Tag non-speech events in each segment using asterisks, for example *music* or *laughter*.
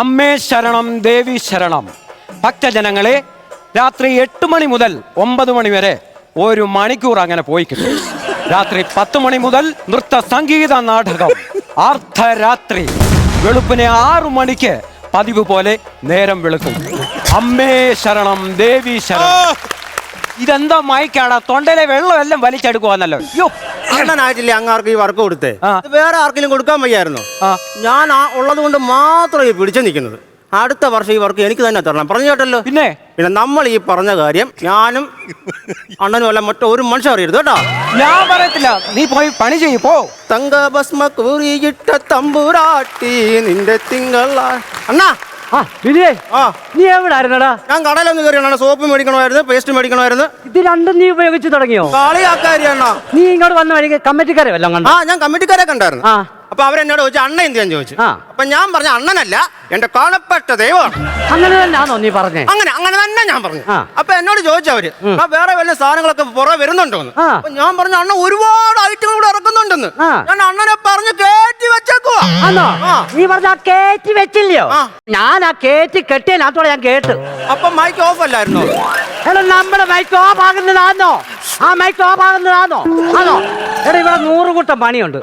അമ്മേ ശരണം ദേവി ശരണം. ഭക്തജനങ്ങളെ രാത്രി എട്ട് മണി മുതൽ ഒമ്പത് മണി വരെ ഒരു മണിക്കൂർ അങ്ങനെ പോയി കിട്ടും. രാത്രി പത്ത് മണി മുതൽ നൃത്ത സംഗീത നാടകം അർദ്ധരാത്രി. വെളുപ്പിനെ ആറു മണിക്ക് പതിവ് പോലെ നേരം വെളുക്കും. അമ്മേ ശരണം ദേവി ശരണം. ഇതെന്താ മയക്കാടാ തൊണ്ടയിലെ വെള്ളമെല്ലാം വലിച്ചെടുക്കുവാന്നല്ലോ. യോ അണ്ണനായിട്ടില്ലേ അങ്ങാർക്ക് ഈ വർക്ക് കൊടുത്തേ? ഇത് വേറെ ആർക്കെങ്കിലും കൊടുക്കാൻ വയ്യായിരുന്നു? ഞാൻ ആ ഉള്ളത് കൊണ്ട് മാത്രമേ പിടിച്ചു നിൽക്കുന്നത്. അടുത്ത വർഷം ഈ വർക്ക് എനിക്ക് തന്നെ തരണം. പറഞ്ഞു കേട്ടല്ലോ? പിന്നെ? പിന്നെ നമ്മൾ ഈ പറഞ്ഞ കാര്യം ഞാനും അണ്ണനും അല്ല മറ്റോ ഒരു മനുഷ്യൻ അറിയരുത് കേട്ടോ. ഞാൻ പറയത്തില്ല. നീ പോയി പണി ചെയ്യ് പോ. തങ്കഭസ്മ കൂറിയിട്ട തമ്പുരാട്ടി നിന്റെ തിങ്കള. അണ്ണാ വിജയ് നീ എവിടായിരുന്നടാ? ഞാൻ കടയിലൊന്ന് സോപ്പ് മേടിക്കണമായിരുന്നു പേസ്റ്റ് മേടിക്കണമായിരുന്നു. ഇത് രണ്ടും നീ ഉപയോഗിച്ച് തുടങ്ങിയോ? നീ ഇങ്ങോട്ട് വന്ന വഴിക്ക് കമ്മിറ്റിക്കാരെ വല്ലതും കണ്ടോ? ആ ഞാൻ കമ്മിറ്റിക്കാരെ കണ്ടായിരുന്നു. അപ്പൊ അവരെന്നോട് ചോദിച്ചു അണ്ണ എന്ത് ഞാൻ ചോദിച്ചു. ആ. അപ്പൊ ഞാൻ പറഞ്ഞ അണ്ണനല്ല എന്റെ കാണപ്പെട്ട ദൈവമാണ്. അങ്ങനെ തന്നെയാണോ നീ പറഞ്ഞേ? അങ്ങനെ അങ്ങനെ തന്നെ ഞാൻ പറഞ്ഞു. അപ്പൊ എന്നോട് ചോദിച്ചവര് "ആ, വേറെ വല്ല സാധനങ്ങളൊക്കെ പുറകെ വരുന്നുണ്ടോന്ന്. അപ്പൊ ഞാൻ പറഞ്ഞു അണ്ണ ഒരുപാട് ഐറ്റങ്ങൾ കൂടെ ഇറക്കുന്നുണ്ടെന്ന്. ഞാൻ അണ്ണനെ പറഞ്ഞു കേറ്റി വെച്ചേക്കുവാ. നീ പറഞ്ഞ കേറ്റി വെച്ചില്ലയോ? ഞാൻ ആ കേറ്റി കെട്ടിയതിനകത്തോടെ ഞാൻ കേട്ടു. അപ്പൊ മൈക്ക് ഓഫ് അല്ലായിരുന്നു? എടാ നമ്മുടെ മൈക്ക് ഓഫ് ആകുന്നതാണോ ആ മൈക്ക് ഓഫ് ആകുന്നതാണോ ആണോ എടാ ഇവിടെ നൂറ് കൂട്ടം പണിയുണ്ട്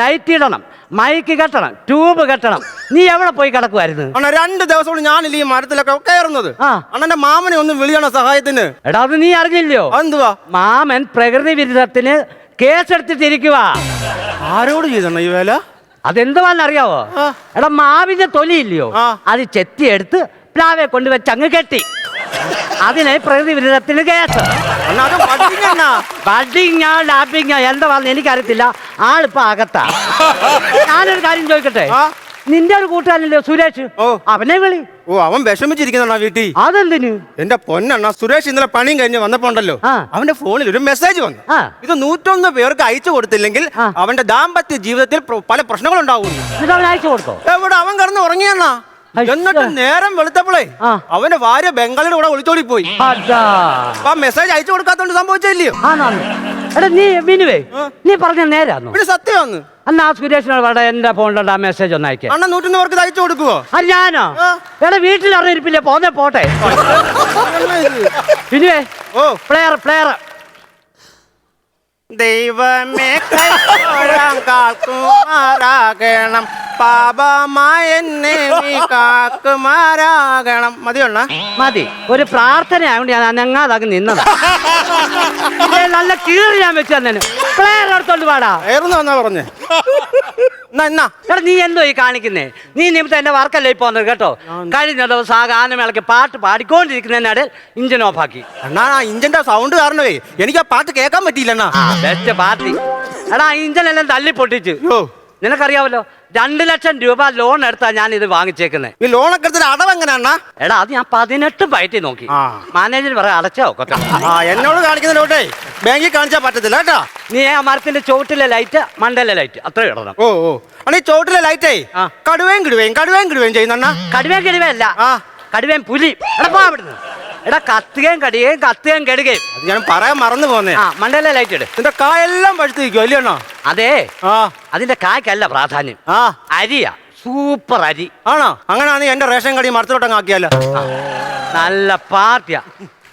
ലൈറ്റ് ഇടണം. മൈക്ക് കെട്ടണം ട്യൂബ് കെട്ടണം. നീ എവിടെ പോയി കിടക്കുമായിരുന്നു അണ്ണ രണ്ട് ദിവസം കൊണ്ട് ഞാനില്ല ഈ മരത്തിലൊക്കെ കയറുന്നത്. ആ. അണ്ണന്റെ മാമനെ ഒന്ന് വിളിയണം സഹായത്തിന്? എടാ അത് നീ അറിഞ്ഞില്ലയോ? എന്തുവാ മാമൻ പ്രകൃതി വിരുദ്ധത്തിന് കേസെടുത്തിട്ടിരിക്കുക ആരോട് ചെയ്തണ്ണ ഈ വേല? അതെന്തുവാന്നറിയാവോ? ആ. എടാ മാവിന്റെ തൊലിയില്ലയോ? ആ. അത് ചെത്തിയെടുത്ത് പ്ലാവെ കൊണ്ടുവച്ച് അങ്ങ് കെട്ടി. അതിനെ പ്രകൃതി വിരുദ്ധത്തിന് കേസ്. ബഡിങ്ങാ ലാപ്പിങ്ങാ എന്താണെന്ന് എനിക്കറിയത്തില്ല. ആളിപ്പോ അകത്താ. ഞാനൊരു കാര്യം ചോദിക്കട്ടെ? നിന്റെ ഒരു കൂട്ടുകാരനല്ലോ സുരേഷ്? ഓ. അവനെ വിളി. ഓ അവൻ വിഷമിച്ചിരിക്കുന്ന വീട്ടിൽ? അതെന്തിനു? എന്റെ പൊന്നണ്ണ സുരേഷ് ഇന്നലെ പണിയും കഴിഞ്ഞ് വന്നപ്പോണ്ടല്ലോ. അവന്റെ ഫോണിൽ ഒരു മെസ്സേജ് വന്നു. ഇത് നൂറ്റൊന്ന് പേർക്ക് അയച്ചു കൊടുത്തില്ലെങ്കിൽ അവന്റെ ദാമ്പത്യ ജീവിതത്തിൽ പല പ്രശ്നങ്ങളുണ്ടാവും എവിടെ? അവൻ കിടന്ന് ഉറങ്ങിയണ്ണ. എന്നിട്ട് നേരം വെളുത്തപ്പോളേ. അവന്റെ ഭാര്യ ബംഗാളിയുടെ കൂടെ ഒളിച്ചോടി പോയി അപ്പൊ മെസ്സേജ് അയച്ചു കൊടുക്കാത്തോണ്ട് സംഭവിച്ചില്ലയോ എടാ നീ വിനുവേ നീ പറഞ്ഞ നേരാന്നു? പിന്നെ സത്യമാന്ന്. അന്ന് ആ സുരേഷിനോട് വേണ്ട എന്റെ ഫോണിലുണ്ട് ആ മെസ്സേജ് ഒന്ന് അയക്കാൻ അണ്ണ നൂറ്റൊന്ന് പേർക്ക് അയച്ചു കൊടുക്കുവോ? അത് ഞാനോ. എടാ വീട്ടിൽ അറിഞ്ഞിരിപ്പില്ല പോന്നെ പോട്ടെ. വിനുവേ ഓ. പ്ലെയർ പ്ലെയർ ദൈവമേ കൈത്തോഴാൻ കാക്കുമാരാകണം പാപമായ എന്നെ നീ കാക്കുമാരാകണം മതിയുള്ള. മതി. ഒരു പ്രാർത്ഥന ആയതുകൊണ്ട് ഞാൻ അനങ്ങാതാക്കി നിന്നതാ. *laughs* ഇല്ലേ, നല്ല കീറി ഞാൻ വെച്ചു തന്നെ പ്ലെയർ എടുത്തോണ്ട് പാടാ ഏറുന്നു എന്നാ പറഞ്ഞേ. എന്നാ എടാ നീ എന്തോ ഈ കാണിക്കുന്നേ? നീ നിമിത്തം എന്റെ വർക്കല്ലേ ഇപ്പൊ വന്നത് കേട്ടോ? കഴിഞ്ഞ ദിവസം ആ ഗാനമേളക്ക് പാട്ട് പാടിക്കൊണ്ടിരിക്കുന്നതിനിടയിൽ ഇഞ്ചിൻ ഓഫാക്കി അണ്ണാ ഇഞ്ചിന്റെ സൗണ്ട് കാരണമേ എനിക്ക് ആ പാട്ട് കേൾക്കാൻ പറ്റിയില്ല അണ്ണാ. Best party. എടാ ഇഞ്ചിൻ എല്ലാം തല്ലി പൊട്ടിച്ച്. നിനക്കറിയാവല്ലോ? രണ്ട് ലക്ഷം രൂപ ലോൺ എടുത്താ ഞാൻ ഇത് വാങ്ങിച്ചേക്കുന്നത് ഈ ലോണൊക്കെ എടുത്തിട്ട് അടവ് എങ്ങനെ അണ്ണാ? എടാ അത് ഞാൻ പതിനെട്ട് പയറ്റി നോക്കി. ആ. മാനേജർ പറയാ അടച്ചോ കൊത്ത ആ എന്നോട് കാണിക്കുന്ന ലോട്ടേ ബാങ്കിൽ കാണിച്ചാൽ പറ്റത്തില്ല കേട്ടോ. നീ ആ മരത്തിന്റെ ചുവട്ടിലെ ലൈറ്റ് മണ്ടയിലെ ലൈറ്റ് അത്ര ഇടണം ഓ ഓ. അണി ഈ ചോട്ടിലെ ലൈറ്റേ ആ. കടുവേം കിടുവേം കടുവേം കിടുവേം ചെയ്യുന്ന കടുവേം കടുവയല്ല ആ. കടുവേം പുലി എടാ പോ അവിടുന്ന് എടാ കത്തുകയും കടിയുകയും കത്തുകയും കെടുകയും. അത് ഞാൻ പറയാൻ മറന്നു പോന്നേ. ആ മണ്ടയിലെ ലൈറ്റ് ഇട്. നിന്റെ കായെല്ലാം പഴുത്ത് നിൽക്കും അല്ലയോണോ അതെ. ആ. അതിന്റെ കായ്ക്കല്ല പ്രാധാന്യം. ആ. അരിയാ. സൂപ്പർ അരി. ആണോ? അങ്ങനെയാണെങ്കിൽ എന്റെ റേഷൻ കടി മരത്തിലോട്ടങ്ങ് ആക്കിയാലോ? നല്ല പാർട്ടിയാ.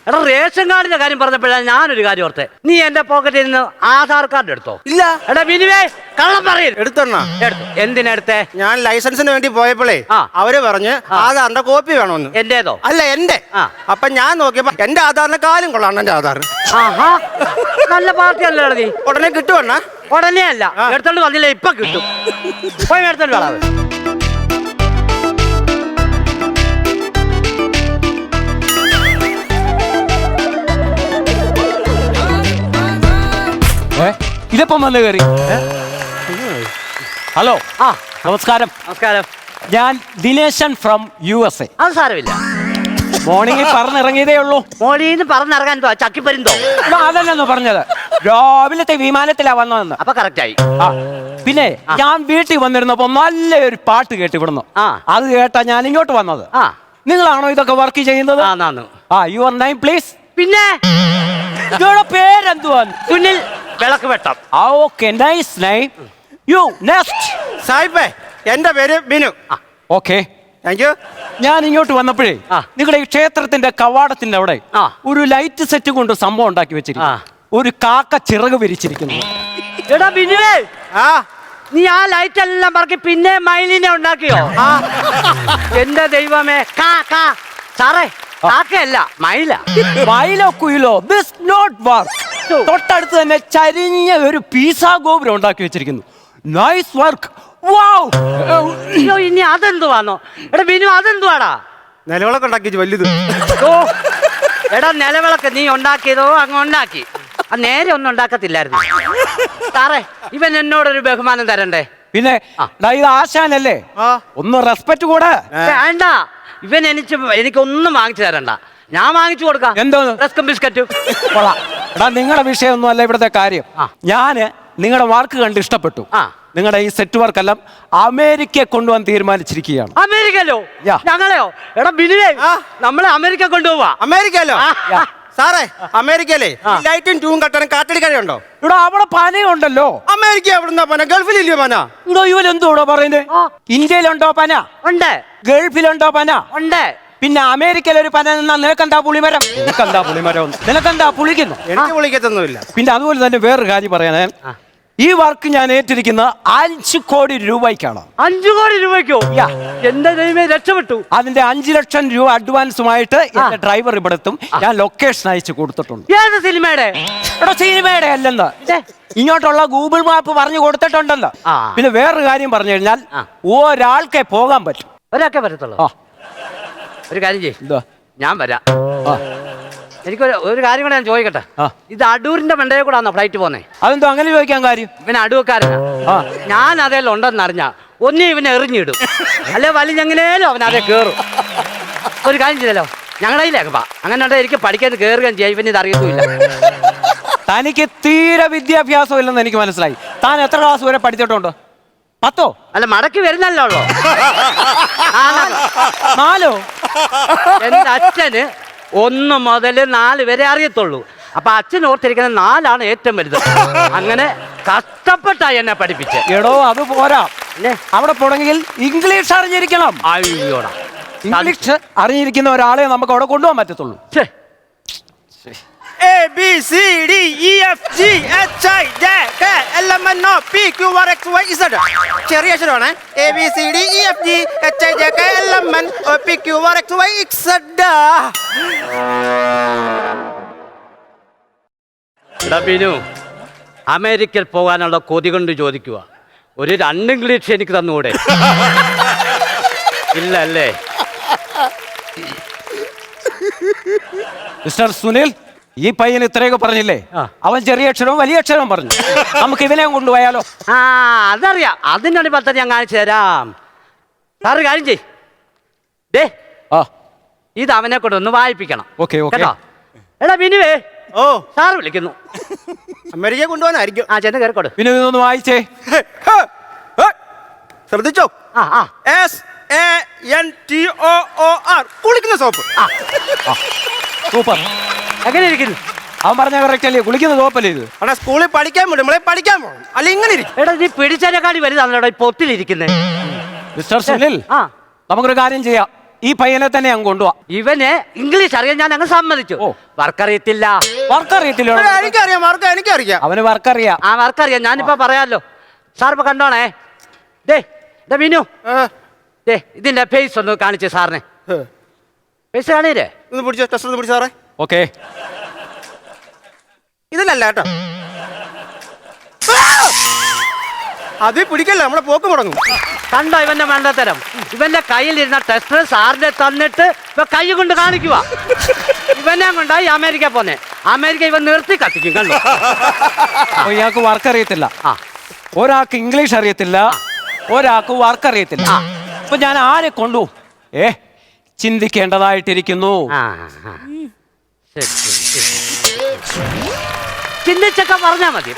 എടാ റേഷൻ കാർഡിന്റെ കാര്യം പറഞ്ഞപ്പോഴാണ് ഞാനൊരു കാര്യം ഓർത്തെ. നീ എന്റെ പോക്കറ്റിൽ നിന്ന് ആധാർ കാർഡ് എടുത്തോ? ഇല്ല. എടാ വിനുവേ കള്ളം പറയരുത്. എടുത്തോണ എടുത്തു. എന്തിനെടുത്തേ ഞാൻ ലൈസൻസിന് വേണ്ടി പോയപ്പോഴേ ആ. അവർ പറഞ്ഞ് ആധാറിന്റെ കോപ്പി വേണമെന്ന്. എന്റേതോ? അല്ല എന്റെ. ആ. അപ്പൊ ഞാൻ നോക്കിയപ്പോ എന്റെ ആധാറിന്റെ കാലും കൊള്ളാണ് എന്റെ ആധാർ ആഹാ. നല്ല പാർട്ടി അല്ലേ നീ? ഉടനെ കിട്ടുവണ്ണ. ഉടനെ അല്ല. എടുത്തോണ്ട് വന്നില്ല ഇപ്പൊ കിട്ടും. പോയി എടുത്തോണ്ട് വേണം ഇതിപ്പം വന്ന് കയറി? ഹലോ. ആ. നമസ്കാരം. നമസ്കാരം. ഞാൻ Dineshan from U S A അത് സാരമില്ല. മോർണിംഗിൽ പറഞ്ഞിറങ്ങിയതേ ഉള്ളൂ. മോളിന്ന് പറന്നിറങ്ങാൻ തോ ചക്കിപ്പരിന്തോ? അതല്ലെന്ന് പറഞ്ഞത്. രാവിലത്തെ വിമാനത്തിലാ വന്നതെന്ന്. അപ്പൊ കറക്റ്റ് ആയി ആ പിന്നെ ഞാൻ വീട്ടിൽ വന്നിരുന്നപ്പോ നല്ലൊരു പാട്ട് കേട്ട് ഇവിടുന്ന് ആ. അത് കേട്ടാ ഞാൻ ഇങ്ങോട്ട് വന്നത്. ആ. നിങ്ങളാണോ ഇതൊക്കെ വർക്ക് ചെയ്യുന്നത്? ആ നാന്നു. ആ യുവർ നൈം പ്ലീസ്. പിന്നെ? ഇവരുടെ പേരെന്തുവാ സുനിൽ. വിളക്ക് വെട്ടാം. ആ ഓക്കെ നൈസ് നൈ യു നെക്സ്റ്റ് സാഹിബേ എന്റെ പേര് ബിനു ഓക്കെ താങ്ക് യു ഞാൻ ഇങ്ങോട്ട് വന്നപ്പോഴേ ആ. നിങ്ങളുടെ ഈ ക്ഷേത്രത്തിന്റെ കവാടത്തിന്റെ അവിടെ ആ. ഒരു ലൈറ്റ് സെറ്റ് കൊണ്ട് സംഭവം ഉണ്ടാക്കി വെച്ചിരിക്കുന്നു. ആ. ഒരു കാക്ക ചിറക് വിരിച്ചിരിക്കുന്നു. എടാ ബിനുവേ ആ. നീ ആ ലൈറ്റ് എല്ലാം പറക്കി പിന്നെ മൈലിനെ ഉണ്ടാക്കിയോ? ആ. എന്റെ ദൈവമേ. കാ കാ. സാറേ കാക്കയല്ല മൈല. മൈലോ കുയിലോ ദിസ് നോട്ട് വർക്ക് തൊട്ടടുത്ത് തന്നെ ചരിഞ്ഞ ഒരു പീസ ഗോപുരം ഉണ്ടാക്കി വെച്ചിരിക്കുന്നു. നൈസ് വർക്ക് അയ്യോ ഇനി അതെന്തുവാന്നോ? എടാ ബിനു അതെന്തുവാടാ? നിലവിളക്ക് ഉണ്ടാക്കി വലുത് ഓ എടാ നിലവിളക്ക് നീ ഉണ്ടാക്കിയതോ അങ്ങ് ഉണ്ടാക്കി. ആ നേരെ ഒന്നും ഉണ്ടാക്കത്തില്ലായിരുന്നു. സാറേ ഇവൻ എന്നോടൊരു ബഹുമാനം തരണ്ടേ? പിന്നെ. ഡാ, ഇത് ആശാനല്ലേ? ആ. ഒന്ന് റെസ്പെക്ട് കൂടെ. വേണ്ട. ഇവൻ എനിക്ക് എനിക്കൊന്നും വാങ്ങിച്ചു തരണ്ട. ഞാൻ വാങ്ങിച്ചു കൊടുക്കാം. എന്തോന്ന്? റസ്കും ബിസ്ക്കറ്റും. കൊള്ളാം. എടാ നിങ്ങളുടെ വിഷയമൊന്നും അല്ല ഇവിടുത്തെ കാര്യം. ഞാൻ നിങ്ങളുടെ വർക്ക് കണ്ട് ഇഷ്ടപ്പെട്ടു. നിങ്ങളുടെ ഈ സെറ്റ് വർക്ക് എല്ലാം അമേരിക്കയെ കൊണ്ടുപോകാൻ തീരുമാനിച്ചിരിക്കുകയാണ്. അമേരിക്കയിലോ. ഞങ്ങളെയോ? എടാ ബിനുവേ നമ്മളെ അമേരിക്ക കൊണ്ടുപോവാ. അമേരിക്കല്ലോ സാറേ അമേരിക്കയിലെ ലൈറ്റും ട്യൂൺ കട്ടണം കാറ്റടിക്കടയുണ്ടോ ഇവിടെ അവിടെ പനയുണ്ടല്ലോ. അമേരിക്ക എവിടുന്നാ പന? ഗൾഫിലില്ലയോ പന? ഇവിടെ ഇവരെന്തോ പറയുന്നത് ആ. ഇന്ത്യയിലുണ്ടോ പന? ഉണ്ട്. ഗൾഫിലുണ്ടോ പന? ഉണ്ട്. പിന്നെ അമേരിക്കയിൽ ഒരു പന നിന്നാ നിനക്കെന്താ പുളിമരം? നിനക്കെന്താ പുളിമരം? നിനക്കെന്താ പുളിക്കുന്നു? എനിക്ക് വിളിക്കത്തൊന്നുമില്ല പിന്നെ അതുപോലെ തന്നെ വേറൊരു കാര്യം പറയാനേ. ഈ വർക്ക് ഞാൻ ഏറ്റിരിക്കുന്ന അഞ്ച് കോടി രൂപയ്ക്കാണ്. അഞ്ചു കോടി രൂപയ്ക്കോ? യാ. എന്റെ ദൈവമേ രക്ഷപ്പെട്ടു. അതിന്റെ അഞ്ചു ലക്ഷം രൂപ അഡ്വാൻസുമായിട്ട് എന്റെ ഡ്രൈവർ ഇവിടെ എത്തും ഞാൻ ലൊക്കേഷൻ അയച്ചു കൊടുത്തിട്ടുണ്ട്. ഏത് സിനിമയുടെ? എടോ സിനിമയുടെ അല്ലെന്ന്. ഇങ്ങോട്ടുള്ള ഗൂഗിൾ മാപ്പ് പറഞ്ഞു കൊടുത്തിട്ടുണ്ടല്ലോ ആ. പിന്നെ വേറൊരു കാര്യം പറഞ്ഞു കഴിഞ്ഞാൽ ഒരാൾക്കെ ഒരാൾക്കേ പോകാൻ പറ്റും. ഒരാൾക്കേ പറ്റത്തുള്ളൂ. ഒരു കാര്യം ചെയ്യ്. എന്തുവാ? ഞാൻ വരാം. ആ. എനിക്കൊരു ഒരു കാര്യം കൂടെ ഞാൻ ചോദിക്കട്ടെ? ആ. ഇത് അടൂരിന്റെ മണ്ടയെ ആണോ ഫ്ലൈറ്റ് പോന്നെ? അതെന്തോ അങ്ങനെ ചോദിക്കാൻ കാര്യം? ഇവൻ അടൂക്കാരനാ ആ. ഞാൻ അതേലും ഉണ്ടെന്ന് അറിഞ്ഞ ഒന്നേ ഇവനെ എറിഞ്ഞിടും. അല്ലെ വലിഞ്ഞെങ്ങനേലും അവൻ അതേ കേറും. ഒരു കാര്യം ചെയ്തല്ലോ. ഞങ്ങളുടെ കയ്യിലേക്കപ്പാ അങ്ങനെ ഉണ്ടെങ്കിൽ എനിക്ക് പഠിക്കാൻ കയറുകയും ചെയ്യാം. ഇവന് ഇത് അറിയത്തുമില്ല. തനിക്ക് തീരെ വിദ്യാഭ്യാസം ഇല്ലെന്ന് എനിക്ക് മനസ്സിലായി. താൻ എത്ര ക്ലാസ് വരെ പഠിച്ചിട്ടുണ്ട്? പത്തോ? അല്ല മടക്കി വരുന്നല്ലോ നാലോ? എന്റെ അച്ഛന് ഒന്ന് മുതൽ നാല് വരെ അറിയത്തുള്ളൂ. അപ്പൊ അച്ഛൻ ഓർത്തിരിക്കുന്ന നാലാണ് ഏറ്റവും വലുത്. അങ്ങനെ കഷ്ടപ്പെട്ടാ എന്നെ പഠിപ്പിച്ച്. എടോ അത് പോരാ. അവിടെ പോണെങ്കിൽ ഇംഗ്ലീഷ് അറിഞ്ഞിരിക്കണം. അയ്യോടാ. ഇംഗ്ലീഷ് അറിഞ്ഞിരിക്കുന്ന ഒരാളെ നമുക്ക് അവിടെ കൊണ്ടുപോകാൻ പറ്റത്തുള്ളൂ. A B C D E F G H I J K L M N O P Q R X Y Z ചെറിയ അക്ഷരമാണ്. A B C D E F G H I J K L M N O P Q R X Y Z എടാ ബിനു അമേരിക്കയിൽ പോകാനുള്ള കൊതി കൊണ്ട് ചോദിക്കുക ഒരു രണ്ട് ഇംഗ്ലീഷ് എനിക്ക് തന്നുകൂടെ *laughs* ഇല്ല അല്ലേ മിസ്റ്റർ സുനിൽ ഈ പയ്യൻ ഇത്രയൊക്കെ പറഞ്ഞില്ലേ? അവൻ ചെറിയ അക്ഷരവും വലിയ അക്ഷരവും പറഞ്ഞു. നമുക്ക് ഇവനെ കൊണ്ടുപോയാലോ? ആ അതറിയാം. അതിനാണ് പദ്ധതി ഞാൻ കാണിച്ചു തരാം. സാറ് കാര്യം ചെയ് ദേ ആ. ഇത് അവനെ കൊണ്ട് ഒന്ന് വായിപ്പിക്കണം. Okay okay. കേട്ടോ? എടാ ബിനുവേ. ഓ. സാറ് വിളിക്കുന്നു. അമേരിക്ക കൊണ്ടുപോകാനായിരിക്കും. ആ ചെന്ന് കയറിക്കോട് പിന്നെ ഇതൊന്ന് വായിച്ചേ. ശ്രദ്ധിച്ചോ? ആ ആ. S A N T O O R കുളിക്കുന്ന സോപ്പ്. ആ. സൂപ്പർ. എങ്ങനെ ഇരിക്കുന്നു? അവൻ പറഞ്ഞ കറക്റ്റ് അല്ലേ? കുളിക്കുന്ന തോപ്പല്ലേ ഇത്? അവിടെ സ്കൂളിൽ പഠിക്കാൻ വിടും നമ്മളെ പഠിക്കാൻ പോകണം അല്ല ഇങ്ങനെ ഇരിക്കും. എടാ നീ പിടിച്ചതിനെക്കാട്ടി വലുതാണല്ലോ ഈ പൊത്തിലിരിക്കുന്നത് മിസ്റ്റർ സുനിൽ ആ. നമുക്കൊരു കാര്യം ചെയ്യാം. ഈ പയ്യനെ തന്നെ അങ്ങ് കൊണ്ടുപോവാ ഇവന് ഇംഗ്ലീഷ് അറിയാൻ ഞാൻ അങ്ങ് സമ്മതിച്ചു. ഓ. വർക്ക് അറിയത്തില്ല വർക്ക് അറിയത്തില്ല എനിക്കറിയാം മാർക്ക് എനിക്കറിയാം. അവന് വർക്ക് അറിയാം ആ വർക്ക് അറിയാം ഞാനിപ്പോ പറയാലോ. സാർ ഇപ്പൊ കണ്ടോണേ? ദേ ദേ മീനു. ഏ, ദേ ഇതിന്റെ ഫേസ് ഒന്ന് കാണിച്ചേ സാറിനെ. ഏ. ഫേസ് കാണിയില്ലേ? ഒന്ന് പിടിച്ചോ ടെസ്റ്റ് ഒന്ന് പിടിച്ചോ സാറേ. ഓക്കെ. ഇതിലല്ല കേട്ടോ. അത് പിടിക്കല്ല നമ്മളെ പോക്ക് മുടങ്ങും. കണ്ടോ ഇവന്റെ മണ്ടത്തരം? ഇവന്റെ കയ്യിലിരുന്ന ടെസ്റ്റർ സാറിന്റെ തന്നിട്ട് ഇവ കൈ കൊണ്ട് കാണിക്കുക? ഇവനെ കൊണ്ടായി അമേരിക്ക പോന്നെ. അമേരിക്ക ഇവൻ നിർത്തി കത്തിക്കും കണ്ടോ? അപ്പൊ ഇയാൾക്ക് വർക്ക് അറിയത്തില്ല. ആ. ഒരാൾക്ക് ഇംഗ്ലീഷ് അറിയത്തില്ല. ഒരാൾക്ക് വർക്ക് അറിയത്തില്ല. അപ്പൊ ഞാൻ ആരെ കൊണ്ടു? ഏ ചിന്തിക്കേണ്ടതായിട്ടിരിക്കുന്നു. ആ ആ. ചിന്തിച്ചൊക്കെ പറഞ്ഞാ മതി.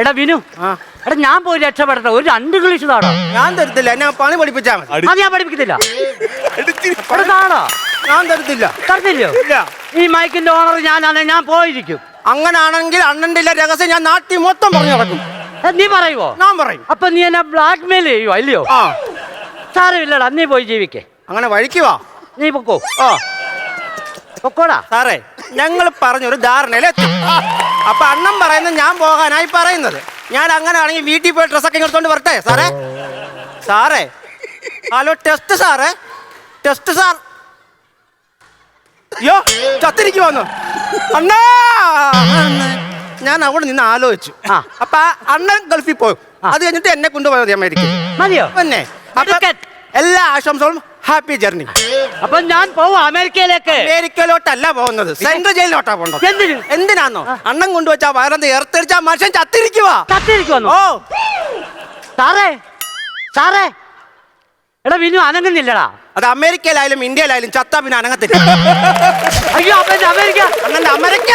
എടാ വിനു. ആ. എടാ ഞാൻ പോയി രക്ഷപ്പെടട്ടെ. ഒരു രണ്ട് ഇംഗ്ലീഷ് താടോ. ഞാൻ തരത്തില്ല. ഞാൻ പണി പഠിപ്പിച്ചാ മതി. അത് ഞാൻ പഠിപ്പിക്കത്തില്ല? എടാ താടാ. ഞാൻ തരത്തില്ല. തരത്തില്ലോ ഇല്ല. ഈ മൈക്കിന്റെ ഓണർ ഞാനാണ് ഞാൻ പോയിരിക്കും. അങ്ങനാണെങ്കിൽ അണ്ണന്റെ ഇല്ല രഹസ്യം ഞാൻ നാട്ടിൽ മൊത്തം പറഞ്ഞു നടക്കും. നീ പറയുവോ? ഞാൻ പറയും. അപ്പൊ നീ എന്നെ ബ്ലാക്ക് മെയിൽ ചെയ്യുവോ? അല്ലയോ ആ. സാരമില്ലടാ നീ പോയി ജീവിക്കേ. അങ്ങനെ വഴിക്കുവാ നീ പൊക്കോ. ഓ പൊക്കോടാ. സാറേ ഞങ്ങൾ പറഞ്ഞൊരു ധാരണയിലെത്തി. അപ്പൊ അണ്ണം പറയുന്നത് ഞാൻ പോകാനായി പറയുന്നത്. ഞാൻ അങ്ങനെ ആണെങ്കിൽ വീട്ടിൽ പോയി ഡ്രസ്സൊക്കെ എടുത്തോണ്ട് വരട്ടെ സാറേ? സാറേ ഹലോ ടെസ്റ്റ് സാറേ? Test sir. അയ്യോ ചത്തിരിക്കു വന്നു അണ്ണാ! ഞാൻ അവിടെ നിന്ന് ആലോചിച്ചു. ആ. അപ്പൊ അണ്ണൻ ഗൾഫിൽ പോയി. അത് കഴിഞ്ഞിട്ട് എന്നെ കൊണ്ടുപോയത് അമേരിക്ക മതിയോ? പിന്നെ അപ്പൊ എല്ലാ ആശംസകളും ഹാപ്പി ജേർണി അപ്പൊ ഞാൻ പോവും അമേരിക്കയിലേക്ക്. അമേരിക്കയിലോട്ടല്ല പോകുന്നത്. സെൻട്രൽ ജയിലിലോട്ടാ പോകുന്നത്. എന്തിന്? എന്തിനാന്നോ? അണ്ണം കൊണ്ടുവച്ച വയറന്ത് ഏർത്തടിച്ച മനുഷ്യൻ ചത്തിരിക്കുവാ. ചത്തിരിക്കുവോ ഓ. സാറേ സാറേ. എടാ വിനു അനങ്ങുന്നില്ലടാ. അത് അമേരിക്കയിലായാലും ഇന്ത്യയിലായാലും ചത്ത പിന്നെ അനങ്ങത്തില്ല. അയ്യോ അപ്പൊ അമേരിക്ക. അങ്ങനെ അമേരിക്ക.